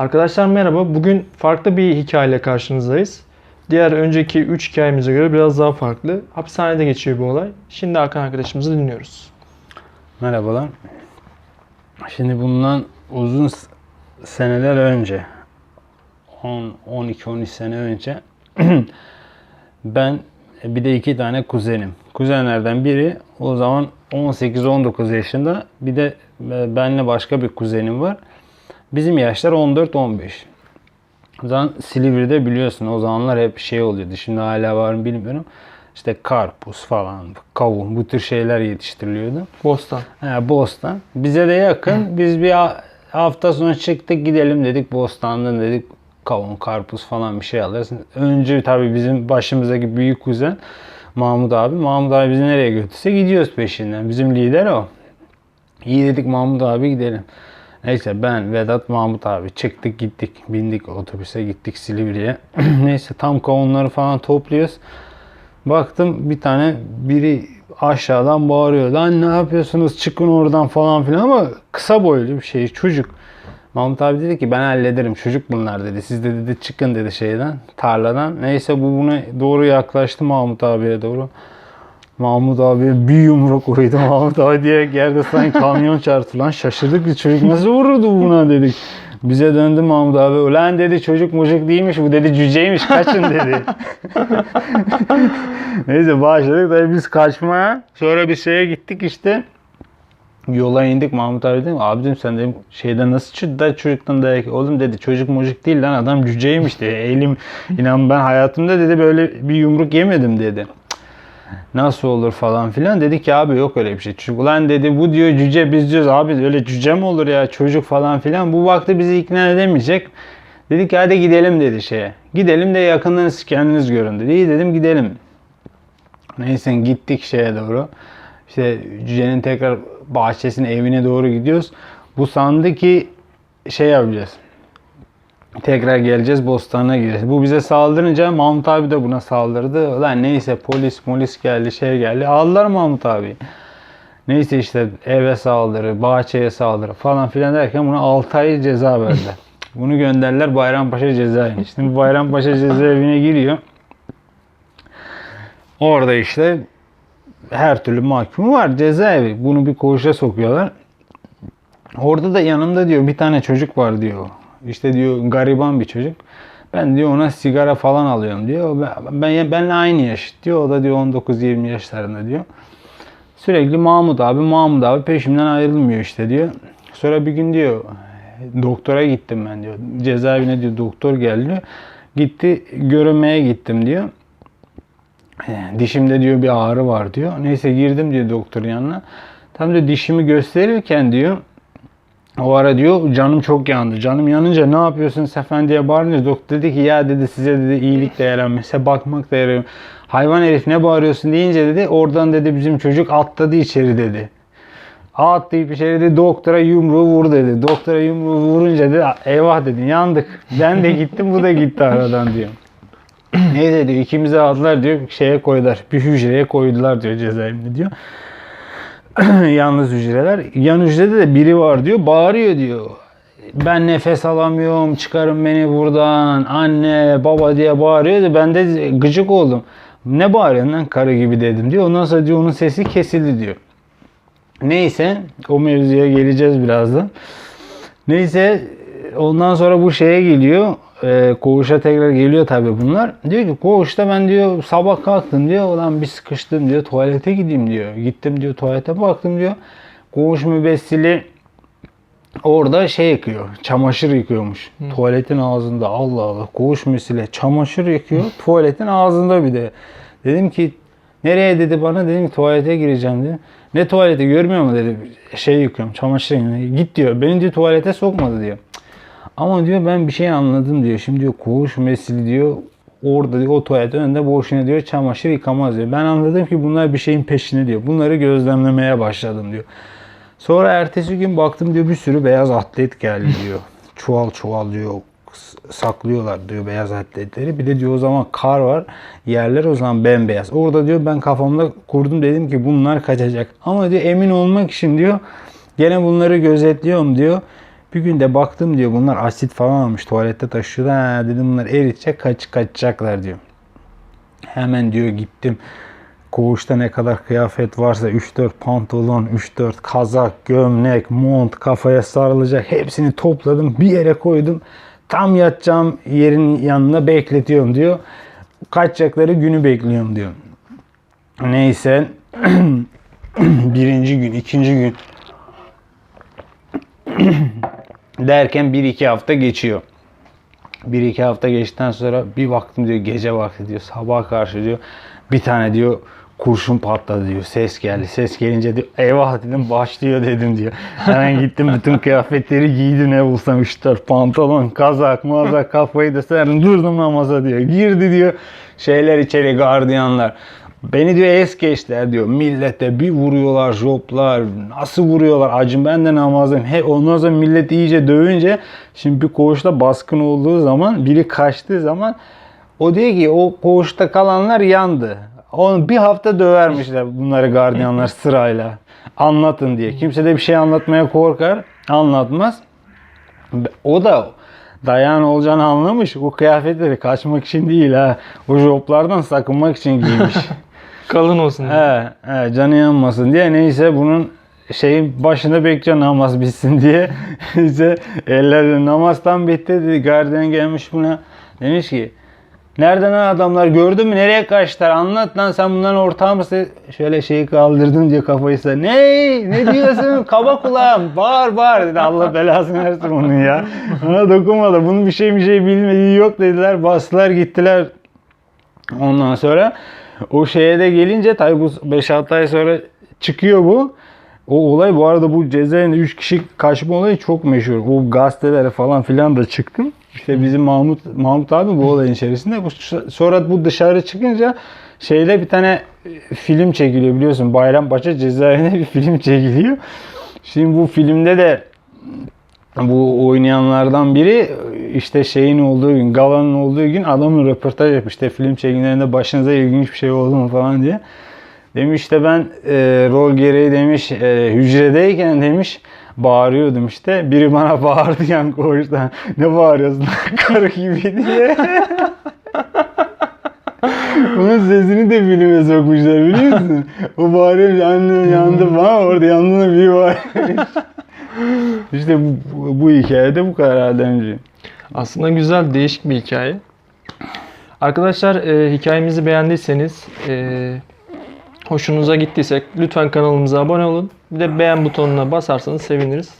Arkadaşlar merhaba. Bugün farklı bir hikayeyle karşınızdayız. Diğer önceki 3 hikayemize göre biraz daha farklı. Hapishanede geçiyor bu olay. Şimdi Hakan arkadaşımızı dinliyoruz. Merhabalar. Şimdi bundan uzun seneler önce 10 12 13 sene önce ben e, bir de iki tane kuzenim. Kuzenlerden biri o zaman 18 19 yaşında. Bir de e, benle başka bir kuzenim var. Bizim yaşlar 14 15. O zaman Silivri'de biliyorsun o zamanlar hep şey oluyordu. Şimdi hala var mı bilmiyorum. İşte karpuz falan, kavun bu tür şeyler yetiştiriliyordu. Bostan. He, Bostan. Bize de yakın. Biz bir ha- hafta sonu çıktık gidelim dedik Bostan'dan dedik kavun, karpuz falan bir şey alırız. Önce tabii bizim başımızdaki büyük kuzen Mahmut abi. Mahmut abi bizi nereye götürse gidiyoruz peşinden. Bizim lider o. İyi dedik Mahmut abi gidelim. Neyse ben, Vedat, Mahmut abi çıktık gittik. Bindik otobüse gittik Silivri'ye. Neyse tam kavunları falan topluyoruz. Baktım bir tane biri aşağıdan bağırıyor. Lan ne yapıyorsunuz çıkın oradan falan filan ama kısa boylu bir şey çocuk. Mahmut abi dedi ki ben hallederim çocuk bunlar dedi. Siz de dedi çıkın dedi şeyden tarladan. Neyse bu buna doğru yaklaştı Mahmut abiye doğru. Mahmut abi bir yumruk vurdu. Mahmut abi diye yerde sanki kamyon çarptı lan. Şaşırdık biz çocuk nasıl vururdu buna dedik. Bize döndü Mahmut abi. Ulan dedi çocuk mucuk değilmiş bu dedi cüceymiş kaçın dedi. Neyse başladık tabii biz kaçmaya. Sonra bir şeye gittik işte. Yola indik Mahmut abi dedim abicim sen dedim şeyden nasıl çıktı da çocuktan dayak oğlum dedi çocuk mucuk değil lan adam cüceymiş dedi elim inan ben hayatımda dedi böyle bir yumruk yemedim dedi nasıl olur falan filan. Dedi ki abi yok öyle bir şey. Çocuk ulan dedi bu diyor cüce biz diyoruz abi öyle cüce mi olur ya çocuk falan filan. Bu vakti bizi ikna edemeyecek. Dedik ki hadi gidelim dedi şeye. Gidelim de yakından siz kendiniz görün dedi. İyi dedim gidelim. Neyse gittik şeye doğru. İşte cücenin tekrar bahçesine evine doğru gidiyoruz. Bu sandı ki şey yapacağız. Tekrar geleceğiz bostana gireceğiz. Bu bize saldırınca Mahmut abi de buna saldırdı. Ulan neyse polis polis geldi şey geldi. Aldılar Mahmut abi. Neyse işte eve saldırı, bahçeye saldırı falan filan derken buna 6 ay ceza verdiler. Bunu gönderdiler Bayrampaşa cezaevine. Şimdi Bayrampaşa cezaevine giriyor. Orada işte her türlü mahkumu var cezaevi. Bunu bir koğuşa sokuyorlar. Orada da yanımda diyor bir tane çocuk var diyor. İşte diyor gariban bir çocuk. Ben diyor ona sigara falan alıyorum diyor. Ben, ben benle aynı yaş diyor. O da diyor 19-20 yaşlarında diyor. Sürekli Mahmut abi, Mahmut abi peşimden ayrılmıyor işte diyor. Sonra bir gün diyor doktora gittim ben diyor. Cezaevine diyor doktor geldi. Gitti görünmeye gittim diyor. E, Dişimde diyor bir ağrı var diyor. Neyse girdim diyor doktorun yanına. Tam diyor dişimi gösterirken diyor o ara diyor canım çok yandı. Canım yanınca ne yapıyorsun Sefen diye bağırınca doktor dedi ki ya dedi size dedi iyilik de. Size bakmak da yaramıyor. Hayvan herif ne bağırıyorsun deyince dedi oradan dedi bizim çocuk atladı içeri dedi. Atlayıp içeri dedi doktora yumruğu vur dedi. Doktora yumruğu vurunca dedi eyvah dedi yandık. Ben de gittim bu da gitti aradan diyor. Neyse diyor ikimizi aldılar diyor şeye koydular. Bir hücreye koydular diyor cezaevinde diyor. Yalnız hücreler. Yan hücrede de biri var diyor. Bağırıyor diyor. Ben nefes alamıyorum. Çıkarın beni buradan. Anne, baba diye bağırıyor. Ben de gıcık oldum. Ne bağırıyorsun lan karı gibi dedim diyor. Ondan sonra diyor onun sesi kesildi diyor. Neyse o mevzuya geleceğiz birazdan. Neyse ondan sonra bu şeye geliyor. E, koğuşa tekrar geliyor tabii bunlar. Diyor ki koğuşta ben diyor sabah kalktım diyor. Ulan bir sıkıştım diyor. Tuvalete gideyim diyor. Gittim diyor tuvalete baktım diyor. Koğuş mübessili orada şey yıkıyor. Çamaşır yıkıyormuş. Tuvaletin ağzında. Allah Allah. Koğuş mübessili çamaşır yıkıyor. tuvaletin ağzında bir de. Dedim ki nereye dedi bana. Dedim ki tuvalete gireceğim dedi. Ne tuvalete görmüyor mu dedi. Şey yıkıyorum. Çamaşır yıkıyorum. Git diyor. Beni diyor tuvalete sokmadı diyor. Ama diyor ben bir şey anladım diyor. Şimdi diyor koğuş mesili diyor. Orada diyor o tuvalet önünde boşuna diyor çamaşır yıkamaz diyor. Ben anladım ki bunlar bir şeyin peşinde diyor. Bunları gözlemlemeye başladım diyor. Sonra ertesi gün baktım diyor bir sürü beyaz atlet geldi diyor. Çuval çuval diyor saklıyorlar diyor beyaz atletleri. Bir de diyor o zaman kar var. Yerler o zaman bembeyaz. Orada diyor ben kafamda kurdum dedim ki bunlar kaçacak. Ama diyor emin olmak için diyor gene bunları gözetliyorum diyor. Bir gün de baktım diyor bunlar asit falan almış tuvalette taşıyordu. Ha dedim bunlar eritecek kaç kaçacaklar diyor. Hemen diyor gittim. Koğuşta ne kadar kıyafet varsa 3-4 pantolon, 3-4 kazak, gömlek, mont, kafaya sarılacak hepsini topladım. Bir yere koydum. Tam yatacağım yerin yanına bekletiyorum diyor. Kaçacakları günü bekliyorum diyor. Neyse birinci gün, ikinci gün derken bir iki hafta geçiyor. Bir iki hafta geçtikten sonra bir baktım diyor gece vakti diyor sabaha karşı diyor bir tane diyor kurşun patladı diyor. Ses geldi ses gelince diyor eyvah dedim başlıyor dedim diyor. Hemen gittim bütün kıyafetleri giydim ne bulsam işte pantolon kazak mazak kafayı da serdim durdum namaza diyor. Girdi diyor şeyler içeri gardiyanlar Beni diyor es geçtiler diyor. Millete bir vuruyorlar joplar. Nasıl vuruyorlar? Acım ben de namazdayım. He, ondan sonra millet iyice dövünce şimdi bir koğuşta baskın olduğu zaman biri kaçtığı zaman o diyor ki o koğuşta kalanlar yandı. Onu bir hafta dövermişler bunları gardiyanlar sırayla. Anlatın diye. Kimse de bir şey anlatmaya korkar. Anlatmaz. O da dayan olacağını anlamış. O kıyafetleri kaçmak için değil ha. O joplardan sakınmak için giymiş. Kalın olsun. diye. He, he, canı yanmasın diye neyse bunun şeyin başında bekliyor namaz bitsin diye. işte elleri namazdan bitti dedi. Gardiyan gelmiş buna. Demiş ki Nereden adamlar gördün mü nereye kaçtılar anlat lan sen bunların ortağı mısın? Şöyle şeyi kaldırdım diyor kafayı size. Ne? Ne diyorsun? Kaba kulağım. Bağır bağır dedi. Allah belasını versin onun ya. Ona dokunmadı. Bunun bir şey bir şey bilmediği yok dediler. Bastılar gittiler. Ondan sonra o şeye de gelince tabi bu 5-6 ay sonra çıkıyor bu. O olay bu arada bu cezaevinde 3 kişi kaçma olayı çok meşhur. O gazetelere falan filan da çıktım. İşte bizim Mahmut Mahmut abi bu olayın içerisinde. Bu sonra bu dışarı çıkınca şeyde bir tane e, film çekiliyor biliyorsun. Bayrampaşa cezaevinde bir film çekiliyor. Şimdi bu filmde de bu oynayanlardan biri işte şeyin olduğu gün, galanın olduğu gün adamın röportaj yapmış. İşte film çekimlerinde başınıza ilginç bir şey oldu mu falan diye. Demiş işte ben e, rol gereği demiş e, hücredeyken demiş bağırıyordum işte. Biri bana bağırdı yan koğuştan. Ne bağırıyorsun karı gibi diye. Bunun sesini de filme sokmuşlar biliyor musun? O bağırıyor anne yandı falan orada yandığında biri var. İşte bu, bu, hikayede bu kadar Ademciğim. Aslında güzel, değişik bir hikaye. Arkadaşlar e, hikayemizi beğendiyseniz, e, hoşunuza gittiyse lütfen kanalımıza abone olun. Bir de beğen butonuna basarsanız seviniriz.